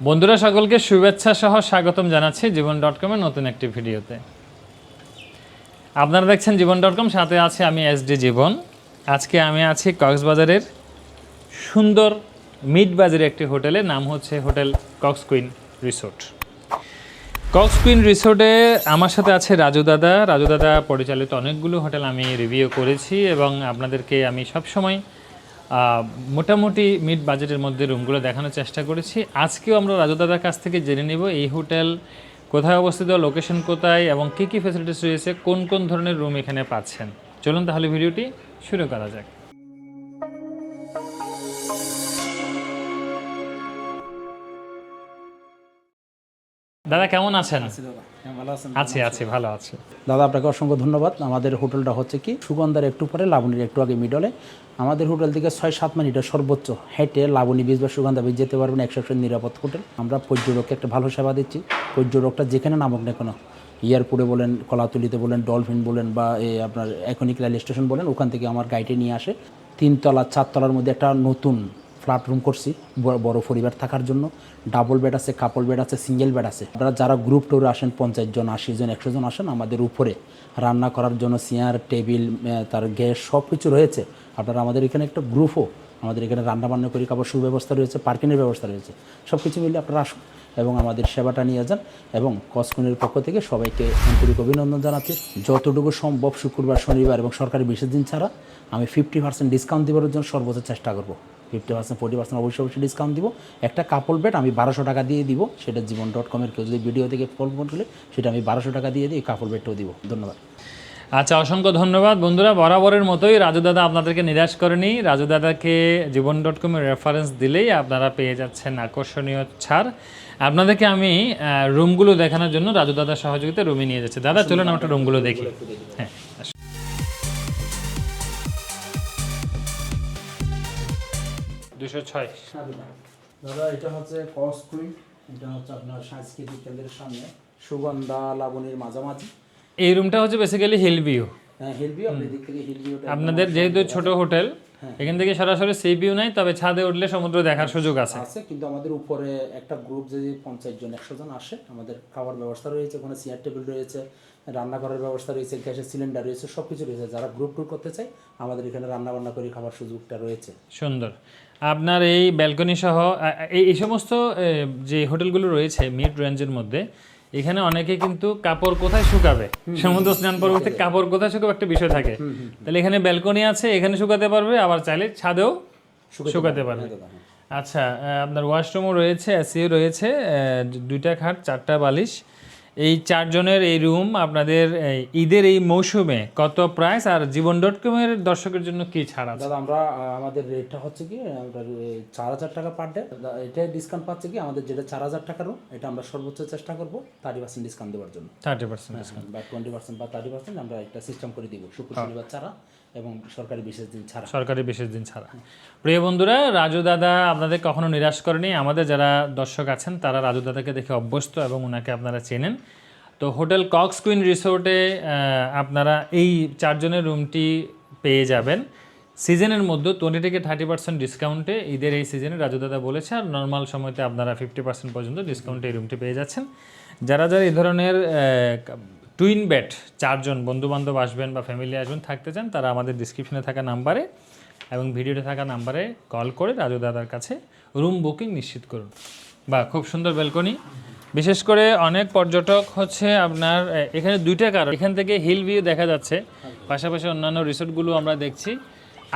বন্ধুরা সকলকে শুভেচ্ছা সহ স্বাগতম জানাচ্ছি জীবন ডট কমের নতুন একটি ভিডিওতে। আপনারা দেখছেন জীবন ডট কম সাথে আছে আমি এস ডি জীবন। আজকে আমি আছি কক্সবাজারের সুন্দর মিড বাজারের একটি হোটেলে নাম হচ্ছে hotel Cox Queen resort. Cox Queen রিসোর্টে আমার সাথে আছে রাজু দাদা। রাজু দাদা পরিচালিত অনেকগুলো হোটেল আমি রিভিউ করেছি এবং আপনাদেরকে আমি সবসময় আহ, মোটামুটি মিড বাজেটের মধ্যে রুমগুলো দেখানোর চেষ্টা করেছি। আজকেও আমরা রাজুদাদার কাছ থেকে জেনে নেব এই হোটেল কোথায় অবস্থিত লোকেশন কোথায় এবং কী কী ফেসিলিটিস রয়েছে, কোন কোন ধরনের রুম এখানে পাচ্ছেন। চলুন তাহলে ভিডিওটি শুরু করা যাক। দাদা কেমন আছেন? ভালো আছেন আছি আছি ভালো আছি। দাদা আপনাকে অসংখ্য ধন্যবাদ। আমাদের হোটেলটা হচ্ছে কি? সুগন্ধার একটু পরে লাবণীর একটু আগে মিডলে। আমাদের হোটেল থেকে ছয় সাত মিনিটের সর্বোচ্চ হেঁটে লাবণী বীজ বা সুগন্ধা বীজ যেতে পারবেন একশো একশো নিরাপদ হোটেল। আমরা পর্যটককে একটা ভালো সেবা দিচ্ছি। পর্যটকটা যেখানে নামক না কেন এয়ারপোর্টে বলেন কলাতুলিতে বলেন ডলফিন বলেন বা এ আপনার এখনিক রেল স্টেশন বলেন ওখান থেকে আমার গাইডে নিয়ে আসে। তিনতলা চারতলার মধ্যে একটা নতুন ফ্ল্যাট রুম করছি বড়- পরিবার থাকার জন্য। ডাবল বেড আছে, কাপল বেড আছে, সিঙ্গেল বেড আছে। আপনারা যারা গ্রুপ ট্যুরে আসেন, পঞ্চাশ জন, আশি জন, একশো জন আসেন, আমাদের উপরে রান্না করার জন্য চেয়ার টেবিল তার গ্যাস সব কিছু রয়েছে। আপনারা আমাদের এখানে একটা গ্রুপও আমাদের এখানে রান্না বান্না করি খাবার সুব্যবস্থা রয়েছে, পার্কিংয়ের ব্যবস্থা রয়েছে। সব কিছু মিলে আপনারা আসুন এবং আমাদের সেবাটা নিয়ে যান এবং কসকুনের পক্ষ থেকে সবাইকে আন্তরিক অভিনন্দন জানাচ্ছি। যতটুকু সম্ভব শুক্রবার, শনিবার এবং সরকারি বিশেষ দিন ছাড়া আমি ফিফটি পার্সেন্ট ডিসকাউন্ট দেওয়ার জন্য সর্বোচ্চ চেষ্টা করব। ফিফটি পার্সেন্ট ফোর্টি পার্সেন্ট অবশ্যই অবশ্যই ডিসকাউন্ট দিব। একটা কাপড় বেড আমি বারোশো টাকা দিয়ে দিব, সেটা জীবন ডট কমের কেউ যদি ভিডিও থেকে ফোন ফোন করলে, সেটা আমি বারোশো টাকা দিয়ে দিই কাপড় বেডটাও দিব। ধন্যবাদ। আচ্ছা অসংখ্য ধন্যবাদ। বন্ধুরা বরাবরের মতোই রাজু দাদা আপনাদেরকে নিরাশ করেনি। রাজু দাদাকে জীবন ডট কমের রেফারেন্স দিলেই আপনারা পেয়ে যাচ্ছেন আকর্ষণীয় ছাড়। আপনাদেরকে আমি রুমগুলো দেখানোর জন্য রাজু দাদার সহযোগিতা রুমে নিয়ে যাচ্ছে। দাদা চলুন আমরা রুমগুলো দেখি। হ্যাঁ দুশো ছয়। দাদা এটা হচ্ছে কস কুইন এটা হচ্ছে আপনার সাংস্কৃতিক কেন্দ্রের সামনে। সুগন্ধা লাবণীর মাঝামাঝি। এই রুমটা হচ্ছে বেসিক্যালি হিল ভিউ হ্যাঁ আপনাদের যেহেতু ছোট হোটেল এখান থেকে সরাসরি সি ভিউ নাই তবে ছাদে উঠলে সমুদ্র দেখার সুযোগ আছে। আছে কিন্তু আমাদের উপরে একটা গ্রুপ যদি পঞ্চাশ জন একশো জন আসে আমাদের খাওয়ার ব্যবস্থা রয়েছে ওখানে চেয়ার টেবিল রয়েছে রান্না করার ব্যবস্থা রয়েছে গ্যাসের সিলিন্ডার রয়েছে সব কিছু রয়েছে। যারা গ্রুপ ট্যুর করতে চায় আমাদের এখানে রান্না বান্না করে খাবার সুযোগটা রয়েছে। সুন্দর। আপনার এই ব্যালকনি সহ এই সমস্ত যে হোটেলগুলো রয়েছে মিড রেঞ্জের মধ্যে এখানে অনেকে কিন্তু কাপড় কোথায় শুকাবে? সমুদ্র স্নান পরবর্তী কাপড় কোথায় শুকাবে একটা বিষয় থাকে। তাহলে এখানে ব্যালকনি আছে এখানে শুকাতে পারবে আবার চাইলে ছাদেও শুকাতে পারবে। আচ্ছা আপনার ওয়াশরুমও রয়েছে এসিও রয়েছে আহ, দুইটা খাট চারটা বালিশ। এই চারজনের এই রুম আপনাদের ঈদের এই মৌসুমে কত প্রাইস আর জীবন ডট কমের দর্শকের জন্য কি ছাড় আছে? দাদা আমরা আমাদের রেটটা হচ্ছে কি আমরা চার হাজার টাকা পার ডে এটা ডিসকাউন্ট পাচ্ছে কি আমাদের যেটা চার হাজার রুম এটা আমরা সর্বোচ্চ চেষ্টা করব থার্টি পার্সেন্ট ডিসকাউন্ট দেওয়ার জন্য। থার্টি পার্সেন্ট বা টোয়েন্টি পার্সেন্ট বা থার্টি পার্সেন্ট আমরা একটা সিস্টেম করে দিব শুক্র শনিবার ছাড়া। এবং সরকারি বিশেষ দিন ছাড়া। সরকারি বিশেষ দিন ছাড়া। প্রিয় বন্ধুরা, রাজু দাদা আপনাদের কখনো নিরাশ করেনি? আমাদের যারা দর্শক আছেন, তারা রাজু দাদাকে দেখে অভ্যস্ত এবং ওনাকে আপনারা চেনেন। তো হোটেল কক্স কুইন রিসোর্টে আপনারা এই চারজনের রুমটি পেয়ে যাবেন। সিজনের মধ্যে টোয়েন্টি থেকে থার্টি পার্সেন্ট ডিসকাউন্টে, ঈদের এই সিজনে রাজু দাদা বলেছে, আর নর্মাল সময়তে আপনারা ফিফটি পার্সেন্ট পর্যন্ত ডিসকাউন্টে এই রুমটি পেয়ে যাচ্ছেন। যারা যারা এই ধরনের টুইন বেড চারজন বন্ধু বান্ধব আসবেন বা ফ্যামিলি আসবেন, থাকতে চান, তারা আমাদের ডিসক্রিপশনে থাকা নাম্বারে এবং ভিডিওতে থাকা নাম্বারে কল করে রাজু দাদার কাছে রুম বুকিং নিশ্চিত করুন। বা খুব সুন্দর ব্যালকনি বিশেষ করে অনেক পর্যটক হচ্ছে আপনার এখানে দুইটা কারণ। এখান থেকে হিল ভিউ দেখা যাচ্ছে, পাশাপাশি অন্যান্য রিসোর্টগুলো আমরা দেখছি।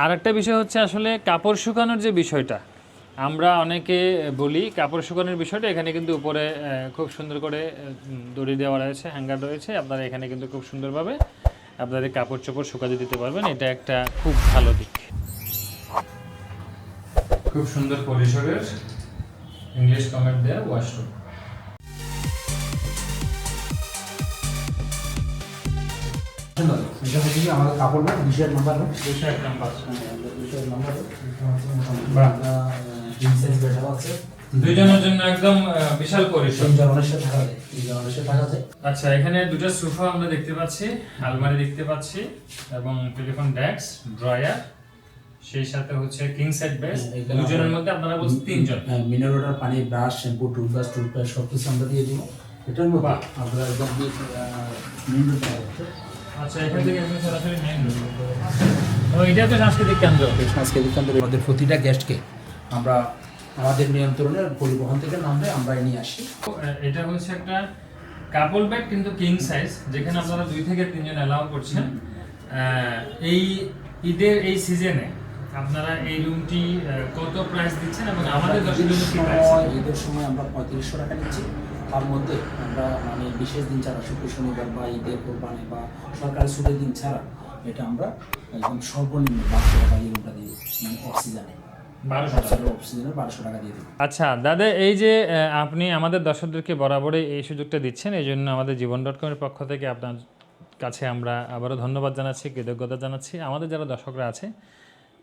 আর একটা বিষয় হচ্ছে আসলে কাপড় শুকানোর যে বিষয়টা আমরা অনেকে বলি কাপড় শুকানোর বিষয়টা এখানে কিন্তু উপরে খুব সুন্দর করে দড়ি দেওয়া রয়েছে হ্যাঙ্গার রয়েছে। আপনারা এখানে কিন্তু খুব সুন্দরভাবে আপনাদের কাপড় চোপড় শুকাতে দিতে পারবেন। এটা একটা খুব ভালো দিক। খুব সুন্দর পরিসরের ইংলিশ কমেন্ট দেওয়া ওয়াশরুম এটা হচ্ছে আমাদের কাপড় বেড বিশের নাম্বার এক নাম্বার বিশের নাম্বার। বাহ। সাইজ আছে। দুইজনের জন্য একদম আহ, বিশাল পরিসর। তিনজন অনেক থাকা যায় তিনজন অনেক থাকা যায় আচ্ছা এখানে দুটো সোফা আমরা দেখতে পাচ্ছি আলমারি দেখতে পাচ্ছি এবং টেলিফোন ডেস্ক ড্রয়ার সেই সাথে হচ্ছে কিং সাইড বেড এখানে দুজনের মধ্যে আপনারা বলছেন তিনজন। মিনারেল ওয়াটার পানি ব্রাশ শ্যাম্পু টুথব্রাশ টুথব্রাশ সব কিছু আমরা দিয়ে দিব। এটার মধ্যে। আপনারা একদম আচ্ছা এখান থেকে আপনি সরাসরি মেইন ও এটা তো সাংস্কৃতিক কেন্দ্র। সাংস্কৃতিক কেন্দ্রে। আমাদের প্রতিটা গেস্টকে আমরা আমাদের নিয়ন্ত্রণের পরিবহন থেকে নামলে আমরা নিয়ে আসি। এটা হচ্ছে একটা কাপল ব্যাগ কিন্তু কিং সাইজ যেখানে আপনারা দুই থেকে তিনজন অ্যালাউ করছেন। এই ঈদের এই সিজনে আপনারা এই রুমটি কত প্রাইস দিচ্ছেন এবং আমাদের ঈদের সময় আমরা পঁয়ত্রিশশো টাকা নিচ্ছি। তার মধ্যে আমরা মানে বিশেষ দিন ছাড়া শুক্র শনিবার বা ঈদের কোরবানি বা সরকারি ছুটির দিন ছাড়া এটা আমরা একদম সর্বনিম্ন বারোশো টাকা এই রুমটা দিয়ে মানে অক্সিজেনে আচ্ছা দাদা, এই যে আপনি আমাদের দর্শকদেরকে বরাবরই এই সুযোগটা দিচ্ছেন, এই জন্য আমাদের জীবন ডট কমের পক্ষ থেকে আপনার কাছে আমরা আবারও ধন্যবাদ জানাচ্ছি, কৃতজ্ঞতা জানাচ্ছি। আমাদের যারা দর্শকরা আছে,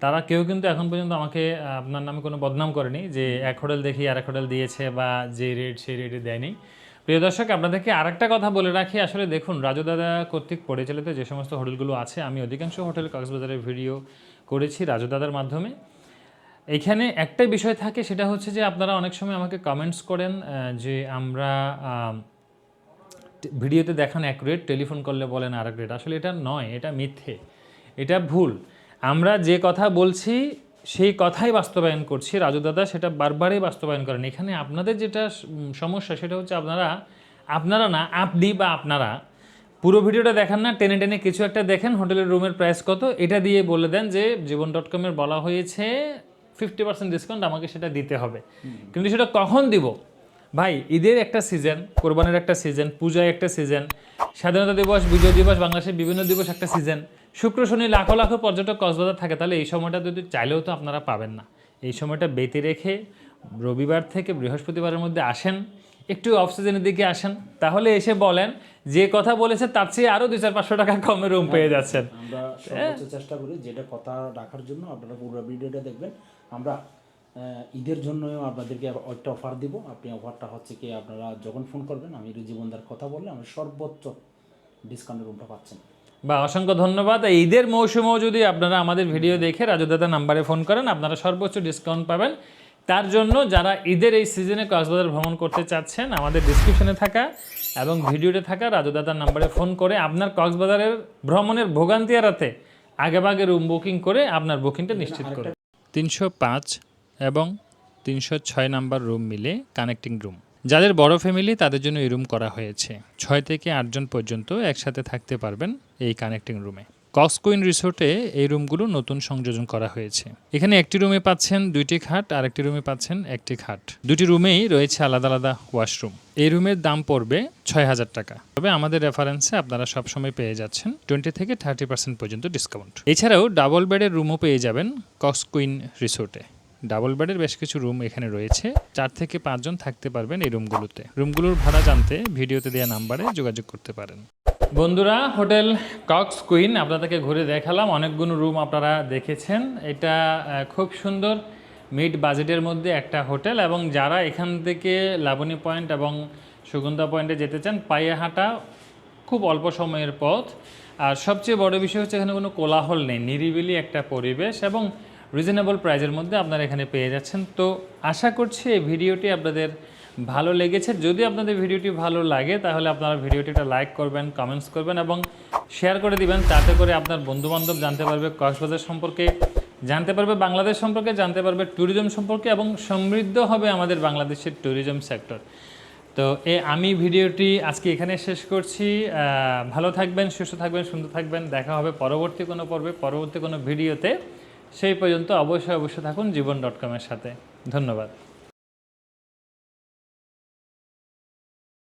তারা কেউ কিন্তু এখন পর্যন্ত আমাকে আপনার নামে কোনো বদনাম করেনি যে এক হোটেল দেখি আর এক হোটেল দিয়েছে বা যে রেট সেই রেটে দেয়নি। প্রিয় দর্শক, আপনাদেরকে আরেকটা কথা বলে রাখি। আসলে দেখুন, রাজু দাদা কর্তৃক পরিচালিত যে সমস্ত হোটেলগুলো আছে, আমি অধিকাংশ হোটেল কক্সবাজারের ভিডিও করেছি রাজু দাদার মাধ্যমে। এখানে একটাই বিষয় থাকে, সেটা হচ্ছে যে আপনারা অনেক সময় আমাকে কমেন্টস করেন যে আমরা ভিডিওতে দেখান এক রেট টেলিফোন করলে বলেন আর এক রেট আসলে এটা নয়, এটা মিথ্যে, এটা ভুল। আমরা যে কথা বলছি, সেই কথাই বাস্তবায়ন করছি। রাজু দাদা সেটা বারবারই বাস্তবায়ন করেন। এখানে আপনাদের যেটা সমস্যা, সেটা হচ্ছে আপনারা আপনারা না, আপনি বা আপনারা, পুরো ভিডিওটা দেখান না, টেনে টেনে কিছু একটা দেখেন, হোটেলের রুমের প্রাইস কত, এটা দিয়ে বলে দেন যে জীবন ডট কমের বলা হয়েছে ফিফটি পার্সেন্ট ডিসকাউন্ট আমাকে সেটা দিতে হবে। কিন্তু সেটা কখন দিব? ভাই ঈদের একটা সিজন কোরবানির একটা সিজন পূজায় একটা সিজন স্বাধীনতা দিবস বিজয় দিবস বাংলাদেশের বিভিন্ন দিবস একটা সিজন শুক্র শনি লাখো লাখো পর্যটক কক্সবাজার থাকে তাহলে এই সময়টা যদি চাইলেও তো আপনারা পাবেন না। এই সময়টা বেঁধে রেখে রবিবার থেকে বৃহস্পতিবারের মধ্যে আসেন একটু অফ সিজনের দিকে আসেন তাহলে এসে বলেন যে কথা বলেছে তার চেয়ে আরও দুই চার পাঁচশো টাকা কমে রুম পেয়ে যাচ্ছেন। আমরা চেষ্টা করি যেটা কথা রাখার জন্য আপনারা পুরো ভিডিওটা দেখবেন। আমরা ঈদের জন্যও আপনাদেরকে একটা অফার দিব। আপনি অফারটা হচ্ছে কি আপনারা যখন ফোন করবেন আমি জীবনদার কথা বললে আমরা সর্বোচ্চ ডিসকাউন্টের রুমটা পাচ্ছেন। বা অসংখ্য ধন্যবাদ। এই ঈদের মৌসুমেও যদি আপনারা আমাদের ভিডিও দেখে রাজু দাদা নাম্বারে ফোন করেন আপনারা সর্বোচ্চ ডিসকাউন্ট পাবেন। তার জন্য যারা ঈদের এই সিজনে কক্সবাজার ভ্রমণ করতে চাচ্ছেন আমাদের ডিসক্রিপশনে থাকা এবং ভিডিওতে থাকা রাজু দাদার নাম্বারে ফোন করে আপনার কক্সবাজারের ভ্রমণের ভোগান্তি এড়াতে আগেভাগে রুম বুকিং করে আপনার বুকিংটা নিশ্চিত করুন। তিনশো পাঁচ এবং তিনশো ছয় নাম্বার রুম মিলে কানেক্টিং রুম। যাদের বড় ফ্যামিলি, তাদের জন্য এই রুম করা হয়েছে। ছয় থেকে আটজন পর্যন্ত একসাথে থাকতে পারবেন এই কানেক্টিং রুমে। কক্সকুইন রিসোর্টে এই রুমগুলো নতুন সংযোজন করা হয়েছে। এখানে একটি রুমে পাচ্ছেন দুইটি খাট আর একটি রুমে পাচ্ছেন একটি খাট। দুটি রুমেই রয়েছে আলাদা আলাদা ওয়াশরুম। এই রুমের দাম পড়বে ছয় হাজার টাকা। তবে আমাদের রেফারেন্সে আপনারা সবসময় পেয়ে যাচ্ছেন টোয়েন্টি থেকে থার্টি পার্সেন্ট পর্যন্ত ডিসকাউন্ট। এছাড়াও ডাবল বেডের রুমও পেয়ে যাবেন কক্সকুইন রিসোর্টে। ডাবল বেডের বেশ কিছু রুম এখানে রয়েছে। চার থেকে পাঁচজন থাকতে পারবেন এই রুমগুলোতে। রুমগুলোর ভাড়া জানতে ভিডিওতে দেওয়া নাম্বারে যোগাযোগ করতে পারেন। বন্ধুরা, হোটেল কক্স কুইন আপনাদেরকে ঘুরে দেখালাম। অনেকগুলো রুম আপনারা দেখেছেন। এটা খুব সুন্দর মিড বাজেটের মধ্যে একটা হোটেল এবং যারা এখান থেকে লাবণী পয়েন্ট এবং সুগন্ধা পয়েন্টে যেতে চান, পায়ে হাঁটা খুব অল্প সময়ের পথ। আর সবচেয়ে বড় বিষয় হচ্ছে এখানে কোনো কোলাহল নেই, নিরিবিলি একটা পরিবেশ এবং রিজনেবল প্রাইজের মধ্যে আপনারা এখানে পেয়ে যাচ্ছেন। তো আশা করছি এই ভিডিওটি আপনাদের ভালো লেগেছে। যদি আপনাদের ভিডিওটি ভালো লাগে, তাহলে আপনারা ভিডিওটি একটা লাইক করবেন কমেন্টস করবেন এবং শেয়ার করে দিবেন, তাতে করে আপনার বন্ধুবান্ধব জানতে পারবে, কক্সবাজার সম্পর্কে জানতে পারবে, বাংলাদেশ সম্পর্কে জানতে পারবে ট্যুরিজম সম্পর্কে এবং সমৃদ্ধ হবে আমাদের বাংলাদেশের ট্যুরিজম সেক্টর তো এ আমি ভিডিওটি আজকে এখানে শেষ করছি। ভালো থাকবেন, সুস্থ থাকবেন, সুন্দর থাকবেন। দেখা হবে পরবর্তী কোনো পর্বে, পরবর্তী কোনো ভিডিওতে। সেই পর্যন্ত অবশ্যই অবশ্যই থাকুন জীবন ডট কমের সাথে। ধন্যবাদ।